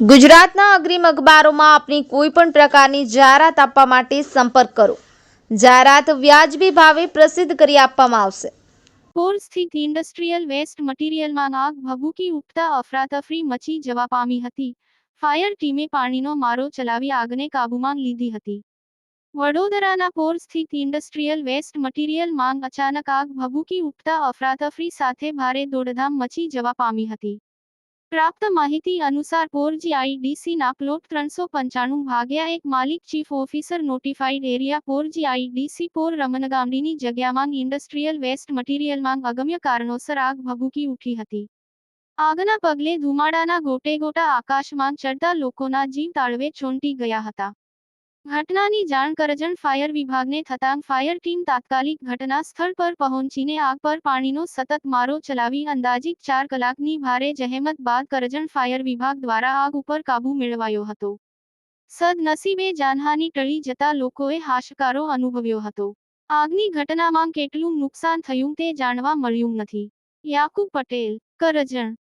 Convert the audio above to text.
ગુજરાતના અગ્રીમ અખબારોમાં આપની કોઈ પણ પ્રકારની જાહેરાત આપવા માટે સંપર્ક કરો. જાહેરાત વ્યાજબી ભાવે પ્રસિદ્ધ કરી આપવામાં આવશે. પોર સ્થિત ઇન્ડસ્ટ્રીયલ વેસ્ટ મટીરિયલમાં આગ ભભૂકી ઉઠતા અફરાતફરી મચી જવા પામી હતી. ફાયર ટીમે પાણીનો મારો ચલાવી આગને કાબૂમાં લીધી હતી. વડોદરાના પોર સ્થિત ઇન્ડસ્ટ્રીયલ વેસ્ટ મટીરિયલ માંગ અચાનક આગ, ભભૂકી ઉઠતા અફરાતફરી સાથે ભારે દોડધામ મચી જવા પામી હતી. પ્રાપ્ત માહિતી અનુસાર પોરજી આઈડીસીના પ્લોટ ત્રણસો પંચાણું ભાગ્યા એક માલિક ચીફ ઓફિસર નોટિફાઈડ એરિયા પોરજી આઈડીસી પોર રમનગામડીની જગ્યામાં ઇન્ડસ્ટ્રીયલ વેસ્ટ મટીરિયલમાં અગમ્ય કારણોસર આગ ભભૂકી ઉઠી હતી. આગના પગલે ધુમાડાના ગોટેગોટા આકાશમાં ચડતા લોકોના જીવ તાળવે ચોંટી ગયા હતા. ઘટનાની જાણ કરજણ ફાયર વિભાગને થતાં ફાયર ટીમ તાત્કાલિક ઘટના સ્થળ પર પહોંચીને આગ પર પાણીનો સતત મારો ચલાવી અંદાજિત ચાર કલાકની ભારે જહેમત બાદ કરજણ ફાયર વિભાગ દ્વારા આગ ઉપર કાબૂ મેળવાયો હતો. સદનસીબે જાનહાની ટળી જતા લોકોએ હાશકારો અનુભવ્યો હતો. આગની ઘટનામાં કેટલું નુકસાન થયું તે જાણવા મળ્યું નથી. યાકુબ પટેલ, કરજણ.